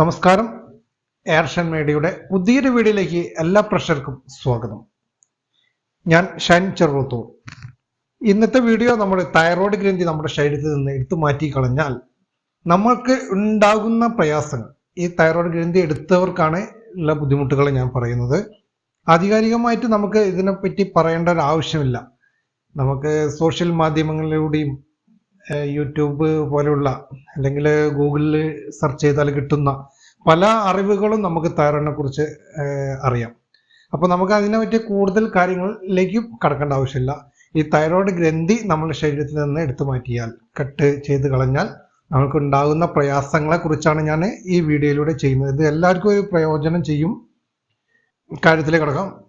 നമസ്കാരം. എയർഷൻ മീഡിയയുടെ പുതിയൊരു വീഡിയോയിലേക്ക് എല്ലാ പ്രഷർക്കും സ്വാഗതം. ഞാൻ ഷൈൻ ചെറുത്തൂർ ഇന്നത്തെ വീഡിയോ നമ്മുടെ തൈറോയ്ഡ് ഗ്രന്ഥി നമ്മുടെ ശരീരത്തിൽ നിന്ന് എടുത്തു മാറ്റി കളഞ്ഞാൽ നമ്മൾക്ക് ഉണ്ടാകുന്ന പ്രയാസങ്ങൾ ഈ തൈറോയ്ഡ് ഗ്രന്ഥി എടുത്തവർക്കാണ് ഉള്ള ബുദ്ധിമുട്ടുകൾ ഞാൻ പറയുന്നത്. ആധികാരികമായിട്ട് നമുക്ക് ഇതിനെപ്പറ്റി പറയേണ്ട ഒരു ആവശ്യമില്ല. നമുക്ക് സോഷ്യൽ മാധ്യമങ്ങളിലൂടെയും യൂട്യൂബ് പോലുള്ള അല്ലെങ്കിൽ ഗൂഗിളിൽ സെർച്ച് ചെയ്താൽ കിട്ടുന്ന പല അറിവുകളും നമുക്ക് തയ്യാറിനെ കുറിച്ച് അറിയാം. അപ്പോൾ നമുക്ക് അതിനെ പറ്റി കൂടുതൽ കാര്യങ്ങളിലേക്ക് കടക്കേണ്ട ആവശ്യമില്ല. ഈ തൈറോയ്ഡ് ഗ്രന്ഥി നമ്മുടെ ശരീരത്തിൽ നിന്ന് എടുത്തു മാറ്റിയാൽ കട്ട് ചെയ്ത് കളഞ്ഞാൽ നമുക്ക് ഉണ്ടാകുന്ന പ്രയാസങ്ങളെ കുറിച്ചാണ് ഞാൻ ഈ വീഡിയോയിലൂടെ ചെയ്യുന്നത്. ഇത് എല്ലാവർക്കും ഒരു പ്രയോജനം ചെയ്യും. കാര്യത്തിലേക്ക് കിടക്കാം.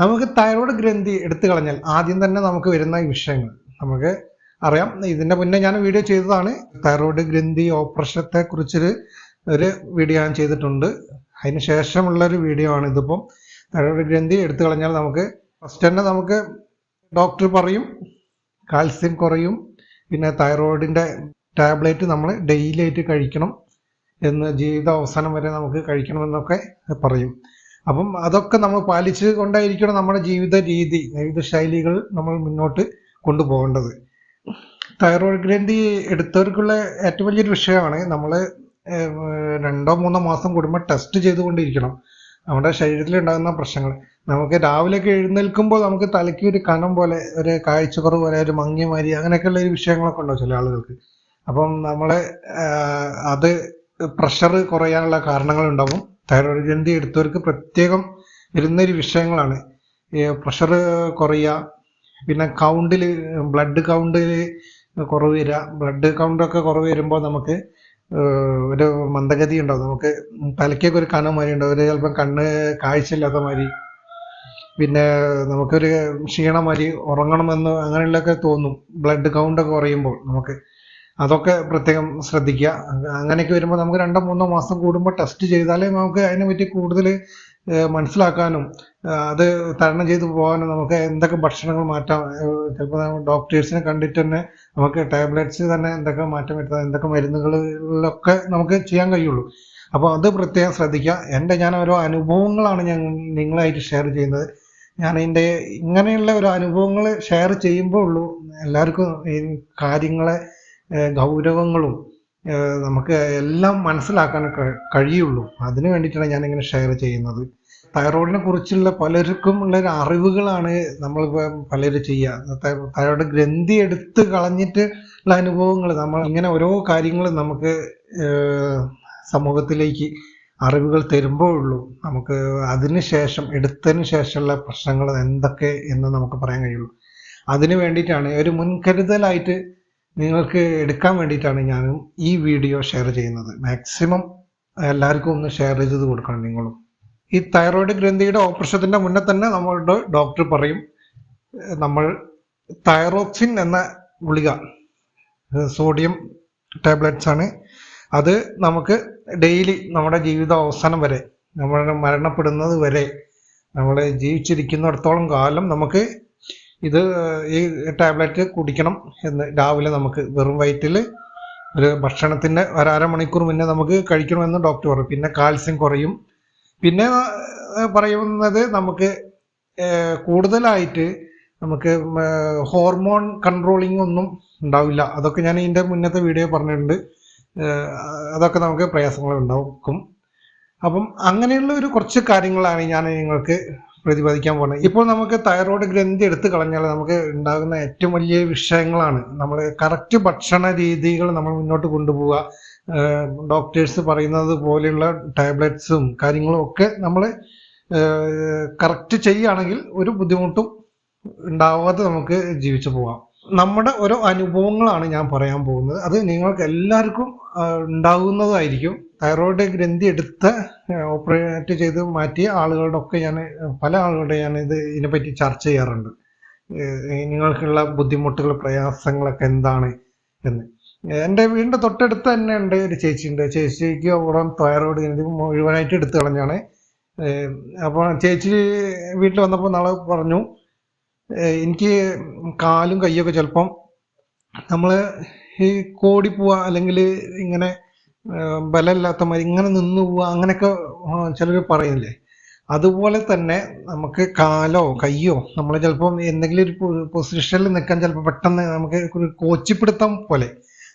നമുക്ക് തൈറോയ്ഡ് ഗ്രന്ഥി എടുത്തു കളഞ്ഞാൽ ആദ്യം തന്നെ നമുക്ക് വരുന്ന വിഷയങ്ങൾ. നമുക്ക് അറിയാം. ഇതിന്റെ മുന്നേ ഞാൻ വീഡിയോ ചെയ്തതാണ്. തൈറോയ്ഡ് ഗ്രന്ഥി ഓപ്പറേഷത്തെ കുറിച്ചൊരു ഒരു വീഡിയോ ഞാൻ ചെയ്തിട്ടുണ്ട്. അതിന് ശേഷമുള്ള ഒരു വീഡിയോ ആണ് ഇതിപ്പം. തൈറോയ്ഡ് ഗ്രന്ഥി എടുത്തു കളഞ്ഞാൽ നമുക്ക് ഫസ്റ്റ് തന്നെ നമുക്ക് ഡോക്ടർ പറയും. കാൽസ്യം കുറയും. പിന്നെ തൈറോയിഡിന്റെ ടാബ്ലറ്റ് നമ്മൾ ഡെയിലി ആയിട്ട് കഴിക്കണം എന്ന് ജീവിത അവസാനം വരെ നമുക്ക് കഴിക്കണമെന്നൊക്കെ പറയും. അപ്പം അതൊക്കെ നമ്മൾ പാലിച്ചു കൊണ്ടായിരിക്കണം നമ്മുടെ ജീവിത രീതി ജീവിത ശൈലികൾ നമ്മൾ മുന്നോട്ട് കൊണ്ടുപോകേണ്ടത്. തൈറോയ്ഡ് ഗ്രന്ഥി എടുത്തവർക്കുള്ള ഏറ്റവും വലിയൊരു വിഷയമാണ് നമ്മൾ രണ്ടോ മൂന്നോ മാസം കൂടുമ്പോൾ ടെസ്റ്റ് ചെയ്തുകൊണ്ടിരിക്കണം. നമ്മുടെ ശരീരത്തിൽ ഉണ്ടാകുന്ന പ്രശ്നങ്ങൾ. നമുക്ക് രാവിലെയൊക്കെ എഴുന്നേൽക്കുമ്പോൾ നമുക്ക് തലയ്ക്ക് ഒരു കനം പോലെ ഒരു കാഴ്ചക്കുറവ് പോലെ ഒരു മങ്ങിയ മാതിരി അങ്ങനെയൊക്കെയുള്ള ഒരു വിഷയങ്ങളൊക്കെ ഉണ്ടോ ചില ആളുകൾക്ക്? അപ്പം നമ്മളെ അത് പ്രഷർ കുറയാനുള്ള കാരണങ്ങൾ ഉണ്ടാവും തൈറോയ്ഡ് ഗ്രന്ഥി എടുത്തവർക്ക് പ്രത്യേകം വരുന്നൊരു വിഷയങ്ങളാണ്. ഈ പ്രഷർ കുറയുക പിന്നെ കൗണ്ടിൽ ബ്ലഡ് കൗണ്ടിൽ കുറവ് വരിക ബ്ലഡ് കൗണ്ടൊക്കെ കുറവ് വരുമ്പോൾ നമുക്ക് ഒരു മന്ദഗതി ഉണ്ടാവും. നമുക്ക് തലയ്ക്കൊക്കെ ഒരു കനം മാതിരി ഉണ്ടാവും. ഒരു ചിലപ്പം കണ്ണ് കാഴ്ചയില്ലാത്ത മാതിരി. പിന്നെ നമുക്കൊരു ക്ഷീണം മാതിരി ഉറങ്ങണമെന്ന് അങ്ങനെയുള്ളൊക്കെ തോന്നും. ബ്ലഡ് കൗണ്ടൊക്കെ കുറയുമ്പോൾ നമുക്ക്. അതൊക്കെ പ്രത്യേകം ശ്രദ്ധിക്കുക. അങ്ങ- അങ്ങനെയൊക്കെ വരുമ്പോൾ നമുക്ക് രണ്ടോ മൂന്നോ മാസം കൂടുമ്പോൾ ടെസ്റ്റ് ചെയ്താലേ നമുക്ക് അതിനെ പറ്റി കൂടുതൽ മനസ്സിലാക്കാനും അത് തരണം ചെയ്തു പോകാനും നമുക്ക് എന്തൊക്കെ ഭക്ഷണങ്ങൾ മാറ്റാം ചിലപ്പോൾ ഡോക്ടേഴ്സിനെ കണ്ടിട്ട് തന്നെ നമുക്ക് ടാബ്ലറ്റ്സ് തന്നെ എന്തൊക്കെ മാറ്റം വരുത്താം എന്തൊക്കെ മരുന്നുകളിലൊക്കെ നമുക്ക് ചെയ്യാൻ കഴിയുള്ളൂ. അപ്പോൾ അത് പ്രത്യേകം ശ്രദ്ധിക്കുക. എന്റെ ഞാൻ ഓരോ അനുഭവങ്ങളാണ് ഞാൻ നിങ്ങളായിട്ട് ഷെയർ ചെയ്യുന്നത്. ഞാൻ എന്റെ ഇങ്ങനെയുള്ള ഒരു അനുഭവങ്ങൾ ഷെയർ ചെയ്യുമ്പോൾ ഉള്ളൂ എല്ലാവർക്കും ഈ കാര്യങ്ങളെ ഗൗരവങ്ങളും നമുക്ക് എല്ലാം മനസ്സിലാക്കാൻ കഴിയുള്ളൂ. അതിന് വേണ്ടിയിട്ടാണ് ഞാൻ ഇങ്ങനെ ഷെയർ ചെയ്യുന്നത്. തൈറോയിഡിനെ കുറിച്ചുള്ള പലർക്കും ഉള്ള ഒരു അറിവുകളാണ് നമ്മൾ പലരും ചെയ്യുക. തൈറോയിഡ് ഗ്രന്ഥി എടുത്ത് കളഞ്ഞിട്ട് ഉള്ള അനുഭവങ്ങൾ നമ്മൾ ഇങ്ങനെ ഓരോ കാര്യങ്ങളും നമുക്ക് സമൂഹത്തിലേക്ക് അറിവുകൾ തരുമ്പോഴുള്ളൂ. നമുക്ക് അതിന് ശേഷം എടുത്തതിന് ശേഷമുള്ള പ്രശ്നങ്ങൾ എന്തൊക്കെ എന്ന് നമുക്ക് പറയാൻ കഴിയുള്ളൂ. അതിനു വേണ്ടിയിട്ടാണ് ഒരു മുൻകരുതലായിട്ട് നിങ്ങൾക്ക് എടുക്കാൻ വേണ്ടിയിട്ടാണ് ഞാനും ഈ വീഡിയോ ഷെയർ ചെയ്യുന്നത്. മാക്സിമം എല്ലാവർക്കും ഒന്ന് ഷെയർ ചെയ്ത് കൊടുക്കണം നിങ്ങളും. ഈ തൈറോയ്ഡ് ഗ്രന്ഥിയുടെ ഓപ്പറേഷത്തിന്റെ മുന്നേ തന്നെ നമ്മളുടെ ഡോക്ടർ പറയും നമ്മൾ തൈറോക്സിൻ എന്ന ഗുളിക സോഡിയം ടാബ്ലറ്റ്സ് ആണ്. അത് നമുക്ക് ഡെയിലി നമ്മുടെ ജീവിത അവസാനം വരെ നമ്മൾ മരണപ്പെടുന്നത് വരെ നമ്മൾ ജീവിച്ചിരിക്കുന്നിടത്തോളം കാലം നമുക്ക് ഇത് ഈ ടാബ്ലറ്റ് കുടിക്കണം എന്ന് രാവിലെ നമുക്ക് വെറും വയറ്റിൽ ഒരു ഭക്ഷണത്തിന് ഒരു അരമണിക്കൂർ മുന്നേ നമുക്ക് കഴിക്കണമെന്ന് ഡോക്ടർ പറയും. പിന്നെ കാൽസ്യം കുറയും. പിന്നെ പറയുന്നത് നമുക്ക് കൂടുതലായിട്ട് നമുക്ക് ഹോർമോൺ കൺട്രോളിംഗ് ഒന്നും ഉണ്ടാവില്ല. അതൊക്കെ ഞാൻ ഇതിന്റെ മുന്നത്തെ വീഡിയോ പറഞ്ഞിട്ടുണ്ട്. അതൊക്കെ നമുക്ക് പ്രയാസങ്ങൾ ഉണ്ടാക്കും അപ്പം അങ്ങനെയുള്ള ഒരു കുറച്ച് കാര്യങ്ങളാണ് ഞാൻ നിങ്ങൾക്ക് പ്രതിപാദിക്കാൻ പോകുന്നത്. ഇപ്പോൾ നമുക്ക് തൈറോയ്ഡ് ഗ്രന്ഥി എടുത്തു കളഞ്ഞാൽ നമുക്ക് ഉണ്ടാകുന്ന ഏറ്റവും വലിയ വിഷയങ്ങളാണ് നമ്മൾ കറക്റ്റ് ഭക്ഷണ രീതികൾ നമ്മൾ മുന്നോട്ട് കൊണ്ടുപോവുക. ഡോക്ടേഴ്സ് പറയുന്നത് പോലെയുള്ള ടാബ്ലറ്റ്സും കാര്യങ്ങളും ഒക്കെ നമ്മൾ കറക്റ്റ് ചെയ്യുകയാണെങ്കിൽ ഒരു ബുദ്ധിമുട്ടും ഉണ്ടാവാതെ നമുക്ക് ജീവിച്ചു പോകാം. നമ്മുടെ ഓരോ അനുഭവങ്ങളാണ് ഞാൻ പറയാൻ പോകുന്നത്. അത് നിങ്ങൾക്ക് എല്ലാവർക്കും ഉണ്ടാകുന്നതായിരിക്കും. തൈറോയിഡ് ഗ്രന്ഥി എടുത്ത് ഓപ്പറേറ്റ് ചെയ്ത് മാറ്റിയ ആളുകളുടെ ഒക്കെ ഞാൻ പല ആളുകളുടെ ഞാൻ ഇത് ഇതിനെപ്പറ്റി ചർച്ച ചെയ്യാറുണ്ട്. നിങ്ങൾക്കുള്ള ബുദ്ധിമുട്ടുകൾ പ്രയാസങ്ങളൊക്കെ എന്താണ് എന്ന്. എന്റെ വീടിന്റെ തൊട്ടടുത്ത് തന്നെ ഉണ്ട് ഒരു ചേച്ചി ഉണ്ട് ചേച്ചിക്ക് അവിടെ തയറോട് മുഴുവനായിട്ട് എടുത്തു കളഞ്ഞാണ്. അപ്പോൾ ചേച്ചി വീട്ടിൽ വന്നപ്പോൾ നാളെ പറഞ്ഞു എനിക്ക് കാലും കൈയൊക്കെ ചിലപ്പം നമ്മൾ ഈ കോടി പോവുക അല്ലെങ്കിൽ ഇങ്ങനെ ബലമില്ലാത്ത മാതിരി ഇങ്ങനെ നിന്ന് പോവുക അങ്ങനെയൊക്കെ ചിലർ പറയുന്നില്ലേ? അതുപോലെ തന്നെ നമുക്ക് കാലോ കയ്യോ നമ്മൾ ചിലപ്പം എന്തെങ്കിലും ഒരു പൊസിഷനിൽ നിൽക്കാൻ ചിലപ്പോൾ പെട്ടെന്ന് നമുക്ക് കോച്ചിപ്പിടുത്തം പോലെ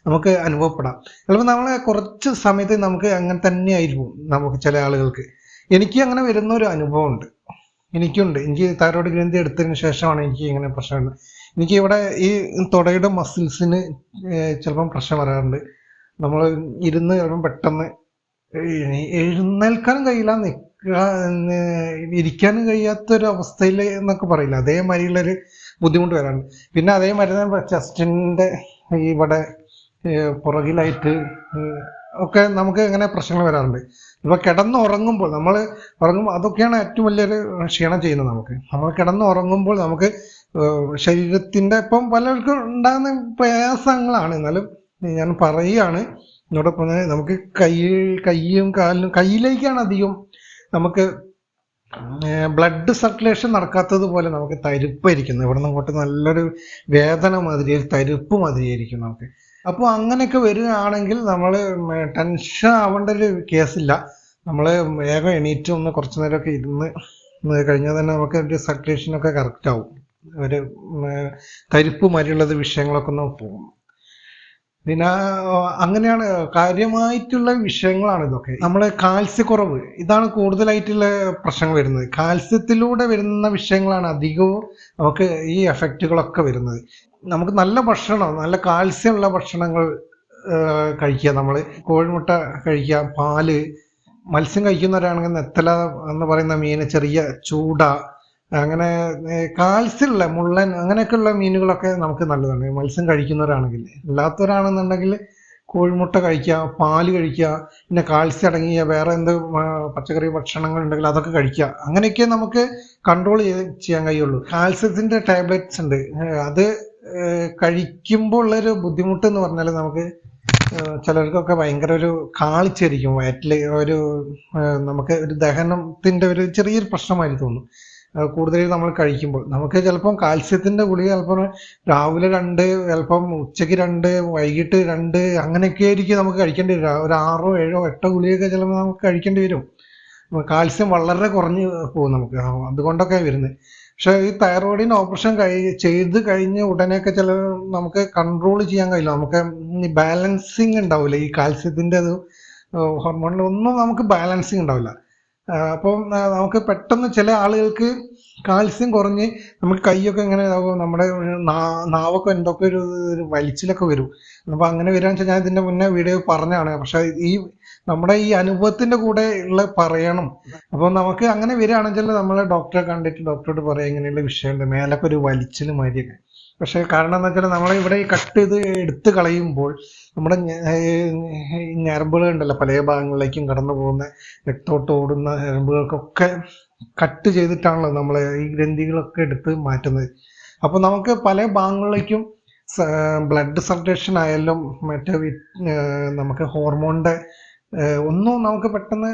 നമുക്ക് അനുഭവപ്പെടാം. ചിലപ്പോൾ നമ്മൾ കുറച്ച് സമയത്ത് നമുക്ക് അങ്ങനെ തന്നെ ആയിരിക്കും നമുക്ക് ചില ആളുകൾക്ക്. എനിക്ക് അങ്ങനെ വരുന്ന ഒരു അനുഭവമുണ്ട്. എനിക്കുണ്ട്. എനിക്ക് തൈറോയ്ഡ് ഗ്രന്ഥി എടുത്തതിന് ശേഷമാണ് എനിക്ക് ഇങ്ങനെ പ്രശ്നം എനിക്ക് ഇവിടെ ഈ തുടയുടെ മസിൽസിന് ചിലപ്പം പ്രശ്നം വരാറുണ്ട്. നമ്മൾ ഇരുന്ന് ചിലപ്പം പെട്ടെന്ന് എഴ്- എഴുന്നേൽക്കാനും കഴിയില്ല ഇരിക്കാനും കഴിയാത്തൊരു അവസ്ഥയിൽ എന്നൊക്കെ പറയില്ല. അതേമാതിരിയുള്ളൊരു ബുദ്ധിമുട്ട് വരാറുണ്ട്. പിന്നെ അതേമാതിരി തന്നെ ചെസ്റ്റിന്റെ ഇവിടെ പുറകിലായിട്ട് ഒക്കെ നമുക്ക് ഇങ്ങനെ പ്രശ്നങ്ങൾ വരാറുണ്ട്. ഇപ്പൊ കിടന്ന് ഉറങ്ങുമ്പോൾ നമ്മൾ ഉറങ്ങുമ്പോൾ അതൊക്കെയാണ് ഏറ്റവും വലിയൊരു ക്ഷീണം ചെയ്യുന്നത് നമുക്ക്. നമ്മൾ കിടന്ന് ഉറങ്ങുമ്പോൾ നമുക്ക് ശരീരത്തിന്റെ ഇപ്പം പലർക്കും ഉണ്ടാകുന്ന പ്രയാസങ്ങളാണ്. എന്നാലും ഞാൻ പറയുകയാണ് എന്നോടൊപ്പം നമുക്ക് കൈ കൈയും കാലിനും കയ്യിലേക്കാണ് അധികം നമുക്ക് ബ്ലഡ് സർക്കുലേഷൻ നടക്കാത്തത് പോലെ നമുക്ക് തരിപ്പായിരിക്കുന്നു ഇവിടെ നിന്ന് അങ്ങോട്ട് നല്ലൊരു വേദന മാതിരി തരിപ്പ് മാതിരിയായിരിക്കും നമുക്ക്. അപ്പോൾ അങ്ങനെയൊക്കെ വരികയാണെങ്കിൽ നമ്മൾ ടെൻഷൻ ആവേണ്ട ഒരു കേസില്ല നമ്മൾ വേഗം എണീറ്റ് ഒന്ന് കുറച്ച് നേരമൊക്കെ ഇരുന്ന് കഴിഞ്ഞാൽ തന്നെ നമുക്ക് ഒരു സർക്കുലേഷനൊക്കെ കറക്റ്റ് ആവും. ഒരു കരിപ്പ് മാതിരിയുള്ളത് വിഷയങ്ങളൊക്കെ ഒന്ന് പോകും. പിന്നെ അങ്ങനെയാണ് കാര്യമായിട്ടുള്ള വിഷയങ്ങളാണ് ഇതൊക്കെ. നമ്മൾ കാൽസ്യക്കുറവ് ഇതാണ് കൂടുതലായിട്ടുള്ള പ്രശ്നങ്ങൾ വരുന്നത്. കാൽസ്യത്തിലൂടെ വരുന്ന വിഷയങ്ങളാണ് അധികവും നമുക്ക് ഈ എഫക്റ്റുകളൊക്കെ വരുന്നത്. നമുക്ക് നല്ല ഭക്ഷണം നല്ല കാൽസ്യമുള്ള ഭക്ഷണങ്ങൾ കഴിക്കുക. നമ്മൾ കോഴിമുട്ട കഴിക്കുക പാൽ. മത്സ്യം കഴിക്കുന്നവരാണെങ്കിൽ നെത്തല എന്ന് പറയുന്ന മീന് ചെറിയ ചൂട അങ്ങനെ കാൽസ്യമുള്ള മുള്ളൻ അങ്ങനെയൊക്കെയുള്ള മീനുകളൊക്കെ നമുക്ക് നല്ലതാണ്. മത്സ്യം കഴിക്കുന്നവരാണെങ്കിൽ. അല്ലാത്തവരാണെന്നുണ്ടെങ്കിൽ കോഴിമുട്ട കഴിക്കുക പാൽ കഴിക്കുക പിന്നെ കാൽസ്യം അടങ്ങിയ വേറെ എന്ത് പച്ചക്കറി ഭക്ഷണങ്ങൾ ഉണ്ടെങ്കിൽ അതൊക്കെ കഴിക്കുക. അങ്ങനെയൊക്കെ നമുക്ക് കൺട്രോൾ ചെയ്യാൻ കഴിയുള്ളൂ. കാൽസ്യത്തിന്റെ ടാബ്ലറ്റ്സ് ഉണ്ട്. അത് കഴിക്കുമ്പോൾ ഉള്ളൊരു ബുദ്ധിമുട്ട് എന്ന് പറഞ്ഞാൽ നമുക്ക് ചിലർക്കൊക്കെ ഭയങ്കര ഒരു കാളിച്ചായിരിക്കും വയറ്റിൽ ഒരു നമുക്ക് ഒരു ദഹനത്തിന്റെ ഒരു ചെറിയൊരു പ്രശ്നമായി തോന്നും. കൂടുതൽ നമ്മൾ കഴിക്കുമ്പോൾ. നമുക്ക് ചിലപ്പം കാൽസ്യത്തിന്റെ ഗുളിക ചിലപ്പോൾ രാവിലെ രണ്ട് ചിലപ്പം ഉച്ചയ്ക്ക് രണ്ട് വൈകിട്ട് രണ്ട് അങ്ങനെയൊക്കെ ആയിരിക്കും നമുക്ക് കഴിക്കേണ്ടി വരും ഒരു ആറോ ഏഴോ എട്ടോ ഗുളികയൊക്കെ ചിലപ്പോൾ നമുക്ക് കഴിക്കേണ്ടി വരും. കാൽസ്യം വളരെ കുറഞ്ഞു പോകും നമുക്ക്. അതുകൊണ്ടൊക്കെ വരുന്നത്. പക്ഷെ ഈ തൈറോയിഡിന് ഓപ്പറേഷൻ കഴി ചെയ്ത് കഴിഞ്ഞ് ഉടനെയൊക്കെ ചില നമുക്ക് കൺട്രോൾ ചെയ്യാൻ കഴിയില്ല. നമുക്ക് ബാലൻസിങ് ഉണ്ടാവില്ല. ഈ കാൽസ്യത്തിന്റെ അത് ഹോർമോണിൽ ഒന്നും നമുക്ക് ബാലൻസിങ് ഉണ്ടാവില്ല. അപ്പം നമുക്ക് പെട്ടെന്ന് ചില ആളുകൾക്ക് കാൽസ്യം കുറഞ്ഞ് നമുക്ക് കൈയൊക്കെ ഇങ്ങനെ നമ്മുടെ നാവൊക്കെ എന്തൊക്കെ ഒരു വലിച്ചിലൊക്കെ വരും. അപ്പം അങ്ങനെ വരാന്ന് വെച്ചാൽ ഞാൻ ഇതിന്റെ മുന്നേ വീഡിയോ പറഞ്ഞതാണ്. പക്ഷേ ഈ നമ്മുടെ ഈ അനുഭവത്തിന്റെ കൂടെ ഉള്ള പറയണം. അപ്പൊ നമുക്ക് അങ്ങനെ വരികയാണെങ്കിൽ നമ്മളെ ഡോക്ടറെ കണ്ടിട്ട് ഡോക്ടറോട് പറയാം ഇങ്ങനെയുള്ള വിഷയമുണ്ട്. മേലൊക്കെ ഒരു വലിച്ചിൽ മാതിരിയൊക്കെ. പക്ഷെ കാരണം എന്ന് വെച്ചാൽ നമ്മളെ ഇവിടെ ഈ കട്ട് ചെയ്ത് എടുത്തു കളയുമ്പോൾ നമ്മുടെ ഞരമ്പുകൾ ഉണ്ടല്ലോ പല ഭാഗങ്ങളിലേക്കും കടന്നു പോകുന്ന രക്തോട്ട് ഓടുന്ന ഞരമ്പുകൾക്കൊക്കെ കട്ട് ചെയ്തിട്ടാണല്ലോ നമ്മളെ ഈ ഗ്രന്ഥികളൊക്കെ എടുത്ത് മാറ്റുന്നത്. അപ്പൊ നമുക്ക് പല ഭാഗങ്ങളിലേക്കും ബ്ലഡ് സർക്കുലേഷൻ ആയാലും മറ്റേ നമുക്ക് ഹോർമോണിന്റെ ഒന്നും നമുക്ക് പെട്ടെന്ന്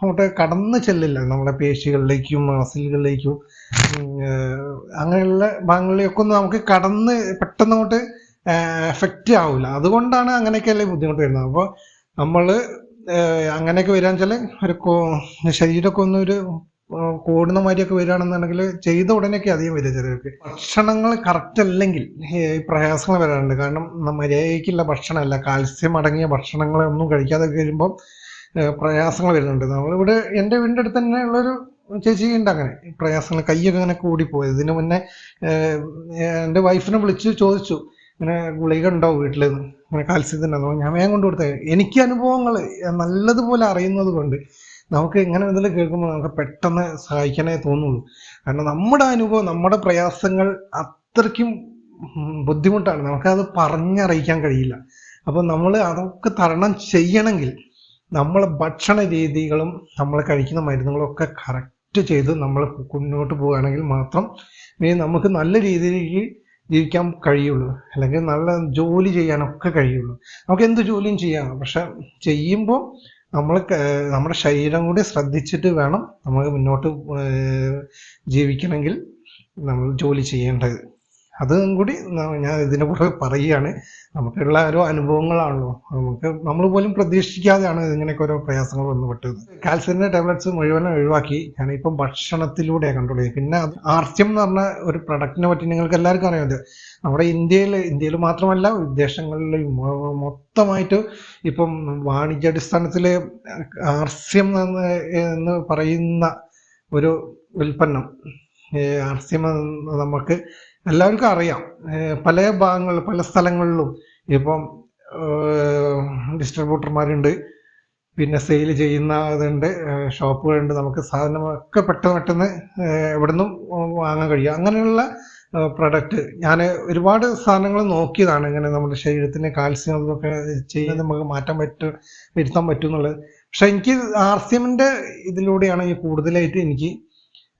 അങ്ങോട്ട് കടന്നു ചെല്ലില്ല. നമ്മുടെ പേശികളിലേക്കും മസിലുകളിലേക്കും അങ്ങനെയുള്ള ഭാഗങ്ങളിലേക്കൊക്കെ ഒന്നും നമുക്ക് കടന്ന് പെട്ടെന്ന് അങ്ങോട്ട് എഫക്റ്റ് ആവില്ല അതുകൊണ്ടാണ് അങ്ങനെയൊക്കെയല്ലേ ബുദ്ധിമുട്ട് വരുന്നത്. അപ്പോൾ നമ്മൾ അങ്ങനെയൊക്കെ വരാന്ന് വെച്ചാൽ ഒരു ശരീരമൊക്കെ ഒന്നൊരു കൂടുന്ന മാതിരിയൊക്കെ വരികയാണെന്നുണ്ടെങ്കിൽ ചെയ്ത ഉടനെയൊക്കെ അധികം വരിക ചിലർക്ക് ഭക്ഷണങ്ങൾ കറക്റ്റ് അല്ലെങ്കിൽ പ്രയാസങ്ങൾ വരാറുണ്ട്. കാരണം മര്യാദയ്ക്കുള്ള ഭക്ഷണമല്ല. കാൽസ്യം അടങ്ങിയ ഭക്ഷണങ്ങളൊന്നും കഴിക്കാതെ വരുമ്പം പ്രയാസങ്ങൾ വരുന്നുണ്ട്. നമ്മളിവിടെ എന്റെ വീടിന്റെ അടുത്ത് തന്നെ ഉള്ളൊരു ചേച്ചി ഉണ്ട് അങ്ങനെ. പ്രയാസങ്ങൾ കൈയൊക്കെ അങ്ങനെ കൂടിപ്പോയത് ഇതിന് മുന്നേ എന്റെ വൈഫിനെ വിളിച്ച് ചോദിച്ചു. ഇങ്ങനെ ഗുളിക ഉണ്ടോ വീട്ടിൽ ഇങ്ങനെ കാൽസ്യത്തിന്റെ? ഞാൻ വേഗം കൊണ്ടു എനിക്ക് അനുഭവങ്ങൾ നല്ലതുപോലെ അറിയുന്നത് കൊണ്ട് നമുക്ക് ഇങ്ങനെ എന്തെങ്കിലും കേൾക്കുമ്പോൾ നമുക്ക് പെട്ടെന്ന് സഹായിക്കാനേ തോന്നുള്ളൂ. കാരണം നമ്മുടെ അനുഭവം നമ്മുടെ പ്രയാസങ്ങൾ അത്രയ്ക്കും ബുദ്ധിമുട്ടാണ്. നമുക്കത് പറഞ്ഞറിയിക്കാൻ കഴിയില്ല. അപ്പോൾ നമ്മൾ അതൊക്കെ തരണം ചെയ്യണമെങ്കിൽ നമ്മളെ ഭക്ഷണ രീതികളും നമ്മൾ കഴിക്കുന്ന മരുന്നുകളും ഒക്കെ കറക്റ്റ് ചെയ്ത് നമ്മൾ മുന്നോട്ട് പോവുകയാണെങ്കിൽ മാത്രം ഇനി നമുക്ക് നല്ല രീതിയിൽ ജീവിക്കാൻ കഴിയുള്ളൂ. അല്ലെങ്കിൽ നല്ല ജോലി ചെയ്യാനൊക്കെ കഴിയുള്ളൂ. നമുക്ക് എന്ത് ജോലിയും ചെയ്യാം. പക്ഷെ ചെയ്യുമ്പോൾ നമ്മൾ നമ്മുടെ ശരീരം കൂടി ശ്രദ്ധിച്ചിട്ട് വേണം നമുക്ക് മുന്നോട്ട് ജീവിക്കണമെങ്കിൽ നമ്മൾ ജോലി ചെയ്യേണ്ടത്. അതും കൂടി ഞാൻ ഇതിനെ കൂടെ പറയുകയാണ്. നമുക്കുള്ള ഓരോ അനുഭവങ്ങളാണല്ലോ. നമുക്ക് നമ്മൾ പോലും പ്രതീക്ഷിക്കാതെയാണ് ഇങ്ങനെയൊക്കെ ഓരോ പ്രയാസങ്ങൾ വന്നു പെട്ടത് കാൽസ്യത്തിന്റെ ടാബ്ലറ്റ്സ് മുഴുവനും ഒഴിവാക്കി. ഞാനിപ്പം ഭക്ഷണത്തിലൂടെ കണ്ട്രോൾ ചെയ്യും പിന്നെ ആർസ്യം എന്ന് പറഞ്ഞ ഒരു പ്രൊഡക്റ്റിനെ പറ്റി നിങ്ങൾക്ക് എല്ലാവർക്കും അറിയാം. നമ്മുടെ ഇന്ത്യയിൽ ഇന്ത്യയിൽ മാത്രമല്ല വിദേശങ്ങളിൽ മൊത്തമായിട്ട് ഇപ്പം വാണിജ്യാടിസ്ഥാനത്തിൽ ആർസ്യം എന്ന് പറയുന്ന ഒരു ഉൽപ്പന്നം. എന്ന് നമുക്ക് എല്ലാവർക്കും അറിയാം. പല ഭാഗങ്ങൾ പല സ്ഥലങ്ങളിലും ഇപ്പം ഡിസ്ട്രിബ്യൂട്ടർമാരുണ്ട്. പിന്നെ സെയിൽ ചെയ്യുന്ന ഇതുണ്ട്. ഷോപ്പുകളുണ്ട്. നമുക്ക് സാധനമൊക്കെ പെട്ടെന്ന് പെട്ടെന്ന് എവിടെ എവിടുന്നും വാങ്ങാൻ കഴിയും. അങ്ങനെയുള്ള പ്രൊഡക്റ്റ്. ഞാൻ ഒരുപാട് സാധനങ്ങൾ നോക്കിയതാണ്. ഇങ്ങനെ നമ്മുടെ ശരീരത്തിന് കാൽസ്യം അതൊക്കെ ചെയ്യാൻ നമുക്ക് മാറ്റം പറ്റും വരുത്താൻ പറ്റും എന്നുള്ളത്. പക്ഷെ എനിക്ക് ആർ സി എമ്മിന്റെ ഇതിലൂടെയാണ് കൂടുതലായിട്ട് എനിക്ക്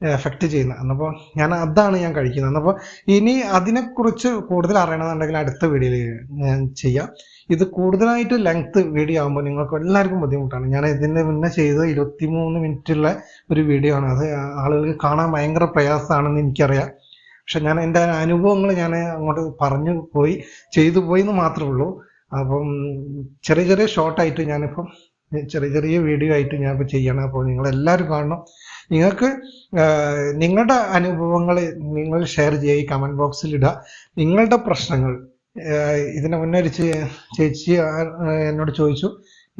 എഫക്റ്റ് ചെയ്യുന്നത്. എന്നപ്പോൾ ഞാൻ അതാണ് ഞാൻ കഴിക്കുന്നത്. എന്നപ്പോൾ ഇനി അതിനെക്കുറിച്ച് കൂടുതൽ അറിയണമെന്നുണ്ടെങ്കിൽ അടുത്ത വീഡിയോയിൽ ഞാൻ ചെയ്യാം. ഇത് കൂടുതലായിട്ട് ലെങ്ത് വീഡിയോ ആകുമ്പോൾ നിങ്ങൾക്ക് എല്ലാവർക്കും ബുദ്ധിമുട്ടാണ്. ഞാൻ ഇതിന് മുന്നേ ചെയ്തത് ഇരുപത്തിമൂന്ന് മിനിറ്റുള്ള ഒരു വീഡിയോ ആണ്. അത് ആളുകൾക്ക് കാണാൻ ഭയങ്കര പ്രയാസമാണെന്ന് എനിക്കറിയാം. പക്ഷെ ഞാൻ എന്റെ അനുഭവങ്ങൾ ഞാൻ അങ്ങോട്ട് പറഞ്ഞു പോയി ചെയ്തു പോയി എന്ന് മാത്രമേ ഉള്ളൂ. അപ്പം ചെറിയ ചെറിയ ഷോർട്ടായിട്ട് ഞാനിപ്പം ചെറിയ ചെറിയ വീഡിയോ ആയിട്ട് ഞാൻ ചെയ്യണം. അപ്പോൾ നിങ്ങൾ എല്ലാവരും കാണണം. നിങ്ങൾക്ക് നിങ്ങളുടെ അനുഭവങ്ങൾ നിങ്ങൾ ഷെയർ ചെയ്യുക ഈ കമന്റ് ബോക്സിൽ ഇടുക. നിങ്ങളുടെ പ്രശ്നങ്ങൾ ഇതിനെ മുന്നൊരു ചേച്ചി എന്നോട് ചോദിച്ചു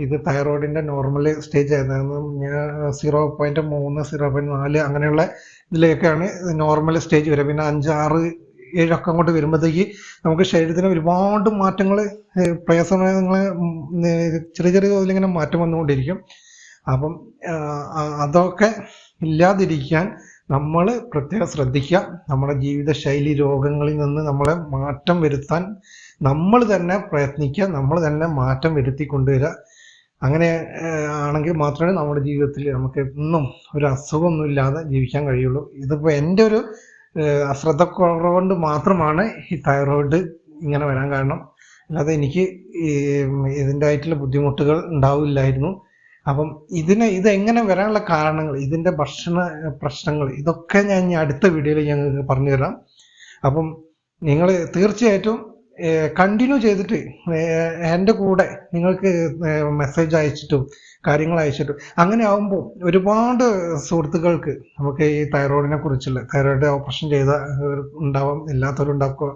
ഇത് തൈറോയിഡിന്റെ നോർമൽ സ്റ്റേജ് ആയിരുന്നു. ഞാൻ സീറോ പോയിന്റ് മൂന്ന് സീറോ പോയിന്റ് നാല് അങ്ങനെയുള്ള ഇതിലേക്കാണ് നോർമൽ സ്റ്റേജ് വരെ. പിന്നെ അഞ്ച് ആറ് ഏഴൊക്കെ അങ്ങോട്ട് വരുമ്പോഴത്തേക്ക് നമുക്ക് ശരീരത്തിന് ഒരുപാട് മാറ്റങ്ങൾ പ്രയാസങ്ങൾ ചെറിയ ചെറിയ തോതിൽ ഇങ്ങനെ മാറ്റം വന്നുകൊണ്ടിരിക്കും. അപ്പം അതൊക്കെ ഇല്ലാതിരിക്കാൻ നമ്മൾ പ്രത്യേകം ശ്രദ്ധിക്കുക. നമ്മുടെ ജീവിതശൈലി രോഗങ്ങളിൽ നിന്ന് നമ്മളെ മാറ്റം വരുത്താൻ നമ്മൾ തന്നെ പ്രയത്നിക്കുക. നമ്മൾ തന്നെ മാറ്റം വരുത്തി കൊണ്ടുവരിക അങ്ങനെ ആണെങ്കിൽ മാത്രമേ നമ്മുടെ ജീവിതത്തിൽ നമുക്ക് എന്നും ഒരു അസുഖമൊന്നും ഇല്ലാതെ ജീവിക്കാൻ കഴിയുള്ളൂ. ഇതിപ്പോൾ എന്റെ ഒരു അശ്രദ്ധ കുറവുകൊണ്ട് മാത്രമാണ് ഈ തൈറോയിഡ് ഇങ്ങനെ വരാൻ കാരണം. അല്ലാതെ എനിക്ക് ഇതിന്റെ ആയിട്ടുള്ള ബുദ്ധിമുട്ടുകൾ ഉണ്ടാവില്ലായിരുന്നു. അപ്പം ഇതിന് ഇത് എങ്ങനെ വരാനുള്ള കാരണങ്ങൾ ഇതിന്റെ ഭക്ഷണ പ്രശ്നങ്ങൾ ഇതൊക്കെ ഞാൻ അടുത്ത വീഡിയോയിൽ ഞാൻ പറഞ്ഞു തരാം അപ്പം നിങ്ങൾ തീർച്ചയായിട്ടും കണ്ടിന്യൂ ചെയ്തിട്ട് എന്റെ കൂടെ നിങ്ങൾക്ക് മെസ്സേജ് അയച്ചിട്ടും കാര്യങ്ങൾ അയച്ചിട്ടും അങ്ങനെ ആകുമ്പോൾ ഒരുപാട് സുഹൃത്തുക്കൾക്ക് നമുക്ക് ഈ തൈറോയിഡിനെ കുറിച്ചുള്ള തൈറോയിഡ് ഓപ്പറേഷൻ ചെയ്ത ഉണ്ടാവാം ഇല്ലാത്തവരും ഉണ്ടാക്കുക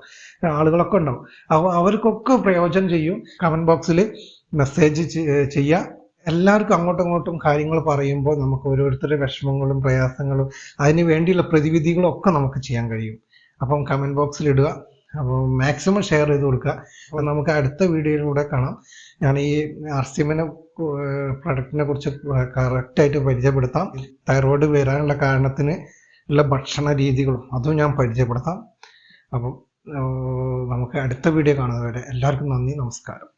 ആളുകളൊക്കെ ഉണ്ടാവും. അപ്പോൾ അവർക്കൊക്കെ പ്രയോജനം ചെയ്യും. കമന്റ് ബോക്സിൽ മെസ്സേജ് ചെയ്യുക എല്ലാവർക്കും അങ്ങോട്ടും ഇങ്ങോട്ടും കാര്യങ്ങൾ പറയുമ്പോൾ നമുക്ക് ഓരോരുത്തരുടെ വിഷമങ്ങളും പ്രയാസങ്ങളും അതിന് വേണ്ടിയുള്ള പ്രതിവിധികളും ഒക്കെ നമുക്ക് ചെയ്യാൻ കഴിയും. അപ്പം കമന്റ് ബോക്സിൽ ഇടുക. അപ്പോൾ മാക്സിമം ഷെയർ ചെയ്ത് കൊടുക്കുക. അപ്പം നമുക്ക് അടുത്ത വീഡിയോയിലൂടെ കാണാം. ഞാൻ ഈ ആർസിഎമ്മിനെ പ്രൊഡക്റ്റിനെ കുറിച്ച് കറക്റ്റായിട്ട് പരിചയപ്പെടുത്താം. തൈറോയ്ഡ് വരാനുള്ള കാരണത്തിന് ഉള്ള ഭക്ഷണ രീതികളും അതും ഞാൻ പരിചയപ്പെടുത്താം. അപ്പം നമുക്ക് അടുത്ത വീഡിയോ കാണുന്നവരെ എല്ലാവർക്കും നന്ദി നമസ്കാരം.